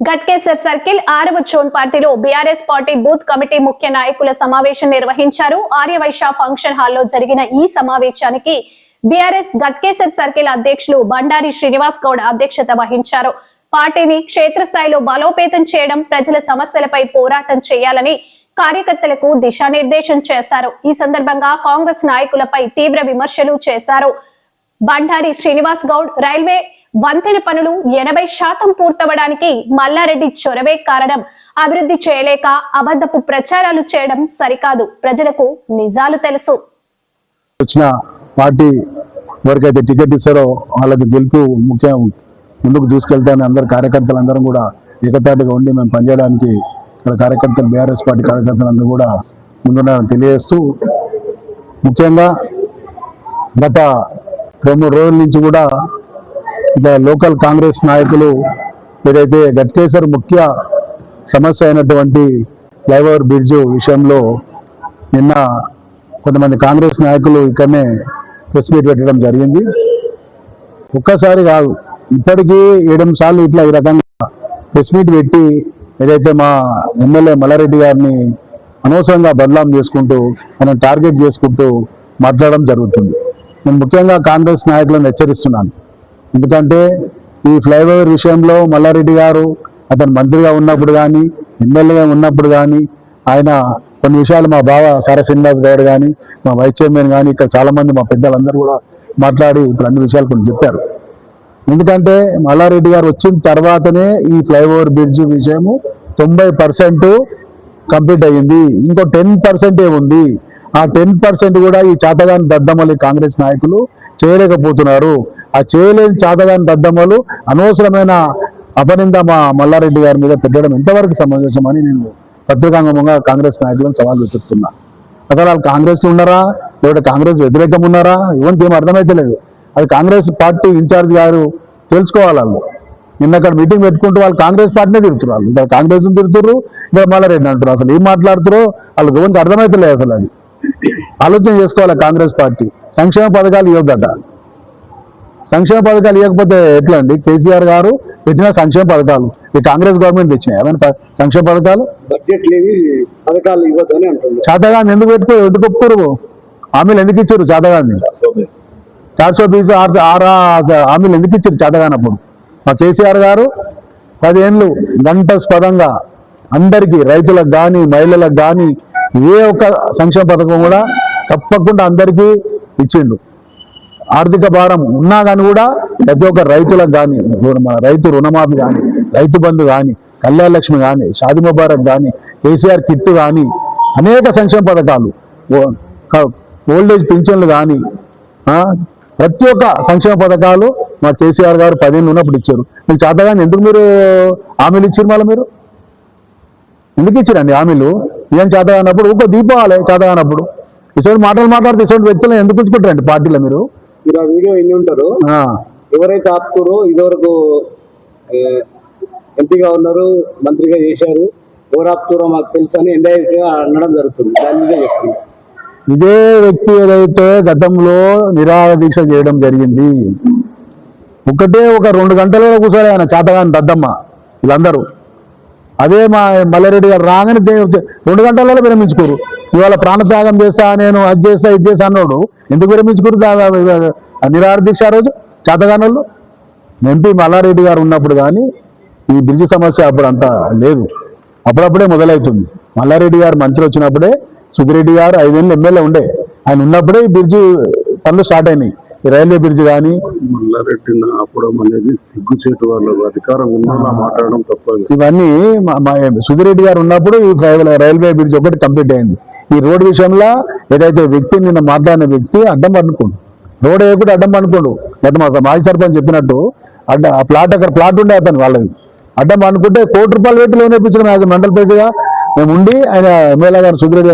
Ghatkesar circle ఆరవ zone పార్టీలో BRS party booth committee ముఖ్య నాయకుల సమావేశం నిర్వహించారు. ఆర్యవైశ్య ఫంక్షన్ హాల్లో జరిగిన ఈ సమావేశానికి బీఆర్ఎస్ గట్కేసర్ సర్కిల్ అధ్యక్షులు బండారి శ్రీనివాస్ గౌడ్ అధ్యక్షత వహించారు. పార్టీని క్షేత్రస్థాయిలో బలోపేతం చేయడం ప్రజల సమస్యలపై పోరాటం చేయాలని కార్యకర్తలకు దిశానిర్దేశం చేశారు. ఈ సందర్భంగా కాంగ్రెస్ నాయకులపై తీవ్ర విమర్శలు చేశారు. బండారి శ్రీనివాస్ గౌడ్ రైల్వే వంతెన పనులు ఎనభై శాతం పూర్తవడానికి మల్లారెడ్డి చొరవే కారణం. అభివృద్ధి చేయలేక అబద్ధపు ప్రచారాలు చేయడం సరికాదు. ప్రజలకు నిజాలు తెలుసు. వచ్చిన పార్టీ ఎవరికైతే టికెట్ ఇస్తారో వాళ్ళకి గెలుపు ముఖ్యం ముందుకు తీసుకెళ్తానని అందరు కార్యకర్తలు అందరం కూడా ఏకతాటిగా ఉండి మేము పనిచేయడానికి ఇక్కడ కార్యకర్తలు బీఆర్ఎస్ పార్టీ కార్యకర్తలు అందరూ కూడా ముందున్నారని తెలియజేస్తూ ముఖ్యంగా గత రెండు మూడు రోజుల నుంచి కూడా ఇక లోకల్ కాంగ్రెస్ నాయకులు ఏదైతే గట్కేసర్ ముఖ్య సమస్య అయినటువంటి ఫ్లైఓవర్ బ్రిడ్జ్ విషయంలో నిన్న కొంతమంది కాంగ్రెస్ నాయకులు ఇక్కడనే ప్రెస్ మీట్ పెట్టడం జరిగింది. ఒక్కసారి కాదు ఇప్పటికీ ఏడెనిమిది సార్లు ఇట్లా ఈ రకంగా ప్రెస్ మీట్ పెట్టి ఏదైతే మా ఎమ్మెల్యే మల్లారెడ్డి గారిని అనవసరంగా బదలాం చేసుకుంటూ మనం టార్గెట్ చేసుకుంటూ మాట్లాడడం జరుగుతుంది. నేను ముఖ్యంగా కాంగ్రెస్ నాయకులను హెచ్చరిస్తున్నాను. ఎందుకంటే ఈ ఫ్లైఓవర్ విషయంలో మల్లారెడ్డి గారు అతను మంత్రిగా ఉన్నప్పుడు కానీ ఎమ్మెల్యేగా ఉన్నప్పుడు కానీ ఆయన కొన్ని విషయాలు మా బావ సారా శ్రీనివాస్ గౌడ్ కానీ మా వైస్ చైర్మన్ కానీ ఇక్కడ చాలామంది మా పెద్దలందరూ కూడా మాట్లాడి ఇప్పుడు అన్ని విషయాలు కొన్ని చెప్పారు. ఎందుకంటే మల్లారెడ్డి గారు వచ్చిన తర్వాతనే ఈ ఫ్లైఓవర్ బ్రిడ్జ్ విషయము తొంభై పర్సెంట్ కంప్లీట్ అయ్యింది. ఇంకో టెన్ పర్సెంటే ఉంది ఆ టెన్ పర్సెంట్ కూడా ఈ చాతగాని దద్దమల్లి కాంగ్రెస్ నాయకులు చేయలేకపోతున్నారు. ఆ చేయలేని చాతగాని దద్దమ్మలు అనవసరమైన అపనింద మా మల్లారెడ్డి గారి మీద పెట్టడం ఎంతవరకు సమంజసమని నేను పత్రికాంగంగా కాంగ్రెస్ నాయకులను సవాల్ విసురుతున్నా. అసలు వాళ్ళు కాంగ్రెస్లో ఉన్నారా? లేదా కాంగ్రెస్ వ్యతిరేకం ఉన్నారా? ఇవంతా ఏం అర్థమైతలేదు అది కాంగ్రెస్ పార్టీ ఇన్ఛార్జ్ గారు తెలుసుకోవాలి వాళ్ళు. నిన్న అక్కడ మీటింగ్ పెట్టుకుంటూ వాళ్ళు కాంగ్రెస్ పార్టీనే తిరుగుతున్నారు వాళ్ళు. ఇక్కడ కాంగ్రెస్ తిరుగుతున్నారు ఇక్కడ మల్లారెడ్డి అంటారు అసలు ఏం మాట్లాడుతారో వాళ్ళకి గవర్నమెంట్ అర్థమైతలేదు అసలు అది. ఆలోచన చేసుకోవాలి కాంగ్రెస్ పార్టీ. సంక్షేమ పథకాలు ఇవ్వద్దట. సంక్షేమ పథకాలు ఇవ్వకపోతే ఎట్లా అండి? కేసీఆర్ గారు పెట్టిన సంక్షేమ పథకాలు. ఈ కాంగ్రెస్ గవర్నమెంట్ తెచ్చినాయి. ఏమైనా సంక్షేమ పథకాలు? చాతగాన్ని ఎందుకు పెట్టుకో ఎందుకు ఒప్పుకోరు? హామీలు ఎందుకు ఇచ్చారు చాతగాన్ని చార్సో బీస్ ఆరు ఆరా హామీలు ఎందుకు ఇచ్చారు చేతగానప్పుడు మా కేసీఆర్ గారు పదేళ్ళు గంటస్పదంగా అందరికీ రైతులకు కానీ మహిళలకు కానీ ఏ ఒక్క సంక్షేమ పథకం కూడా తప్పకుండా అందరికీ ఇచ్చిండు ఆర్థిక భారం ఉన్నా కానీ కూడా ప్రతి ఒక్క రైతులకు కానీ రైతు రుణమాఫీ కానీ రైతు బంధు కానీ కళ్యాణ లక్ష్మి కానీ షాది ముబారక్ కానీ కేసీఆర్ కిట్టు కానీ అనేక సంక్షేమ పథకాలు ఓ- ఓల్డేజ్ పింఛన్లు కానీ ప్రతి ఒక్క సంక్షేమ పథకాలు మా కేసీఆర్ గారు పదిహేను ఉన్నప్పుడు ఇచ్చారు. మీకు చేతగాని ఎందుకు మీరు హామీలు ఇచ్చారు మళ్ళీ మీరు? ఎందుకు ఇచ్చారండి హామీలు? ఏం చేతగానప్పుడు? ఊకో దీపావళి చేతగానప్పుడు. ఇటువంటి మాటలు మాట్లాడితే ఇటువంటి వ్యక్తులను ఎందుకు ఉంచుకుంటారండి పార్టీలో మీరు? మీరు ఆ వీడియో ఎన్ని ఉంటారు. ఎవరైతే ఆపుతారో ఇదివరకు ఎంపీగా ఉన్నారు మంత్రిగా చేశారు ఎవరు ఆపుతారో మాకు తెలుసు అని అనడం జరుగుతుంది. దాని మీద చెప్తుంది ఇదే వ్యక్తి ఏదైతే గతంలో నిరాహార దీక్ష చేయడం జరిగింది ఒకటే ఒక రెండు గంటలలో కూర్చోలే ఆయన చేతగాని దద్దమ్మ వీళ్ళందరూ. అదే మా మల్లారెడ్డి గారు రాగానే రెండు గంటలలో విరమించుకోరు. ఇవాళ ప్రాణత్యాగం చేస్తా నేను అది చేస్తా ఇది చేస్తా అన్నాడు. ఎందుకు ఆ నిరాహార దీక్ష ఆ రోజు? చేతగానోళ్ళు? ఎంపీ మల్లారెడ్డి గారు ఉన్నప్పుడు కానీ ఈ బ్రిడ్జి సమస్య అప్పుడు అంతా లేదు. అప్పుడప్పుడే మొదలవుతుంది మల్లారెడ్డి గారు మంత్రి వచ్చినప్పుడే సుధిరెడ్డి గారు ఐదేళ్ళు ఎమ్మెల్యే ఉండే. ఆయన ఉన్నప్పుడే ఈ బ్రిడ్జి పనులు స్టార్ట్ అయినాయి. ఈ రైల్వే బ్రిడ్జ్ కానీ మల్లారెడ్డిని ఆపడం అనేది సిగ్గుచేటు వాళ్ళకు అధికారం ఉన్నా మాట్లాడడం తప్పదు. ఇవన్నీ సుధిరెడ్డి గారు ఉన్నప్పుడు ఈ రైల్వే బ్రిడ్జ్ ఒకటి కంప్లీట్ అయింది. ఈ రోడ్ విషయంలో ఏదైతే వ్యక్తి నిన్న మాట్లాడిన వ్యక్తి అడ్డం పడుకోండు. రోడ్ వేయకుండా అడ్డం పడుకోండు. గత మా మాజీ సర్పంచ్ చెప్పినట్టు అడ్డ ఆ ప్లాట్ అక్కడ ప్లాట్ ఉండే అతను వాళ్ళది. అడ్డం అనుకుంటే కోటి రూపాయలు పెట్టి లోన్ ఇప్పించడం యాజ్ మండలపేటగా మేము ఉండి ఆయన ఎమ్మెల్యే గారు సుధిరెడ్డి